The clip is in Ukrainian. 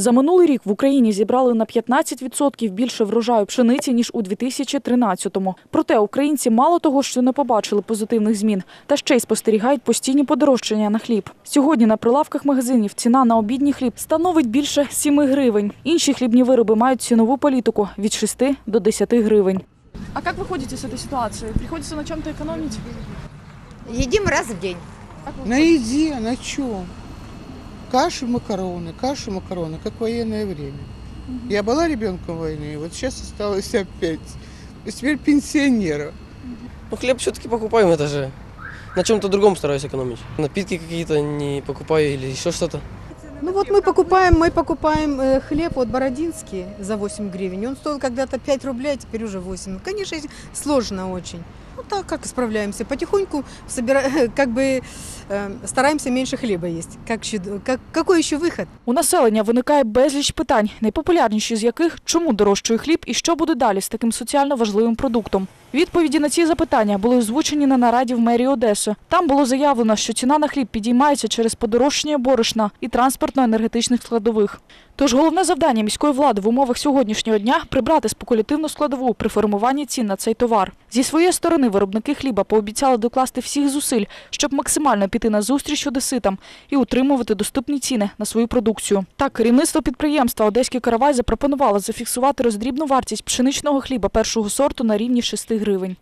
За минулий рік в Україні зібрали на 15% більше врожаю пшениці, ніж у 2013-му. Проте українці мало того, що не побачили позитивних змін, та ще й спостерігають постійні подорожчання на хліб. Сьогодні на прилавках магазинів ціна на обідній хліб становить більше 7 гривень. Інші хлібні вироби мають цінову політику від 6 до 10 гривень. А як ви ходите з цієї ситуації? Приходиться на чому-то економити? Едим раз в день. На еде, на чем? Каши, макароны, каши, макароны, как в военное время. Я была ребенком войны, вот сейчас осталось опять. Есть теперь пенсионера. Ну, хлеб все-таки покупаем, это же. На чем-то другом стараюсь экономить. Напитки какие-то не покупаю или еще что-то. Ну вот мы покупаем, мы покупаем э, хлеб вот бородинский за 8 гривен. Он стоил когда-то 5 рублей, а теперь уже 8. Ну, конечно, сложно очень. Ну так как справляемся. Потихоньку собира... как бы э, стараемся меньше хлеба есть. Как, щи- как, какой еще выход? У населення виникає безліч питань, найпопулярніші з яких чому дорожчає хліб і що буде далі з таким соціально важливим продуктом. Відповіді на ці запитання були озвучені на нараді в мерії Одеси. Там було заявлено, що ціна на хліб підіймається через подорожчання борошна і транспортно-енергетичних складових. Тож головне завдання міської влади в умовах сьогоднішнього дня прибрати спекулятивну складову при формуванні цін на цей товар. Зі своєї сторони виробники хліба пообіцяли докласти всіх зусиль, щоб максимально піти на зустріч одеситам і утримувати доступні ціни на свою продукцію. Так, керівництво підприємства Одеський каравай запропонувало зафіксувати роздрібну вартість пшеничного хліба першого сорту на рівні 6 гривень.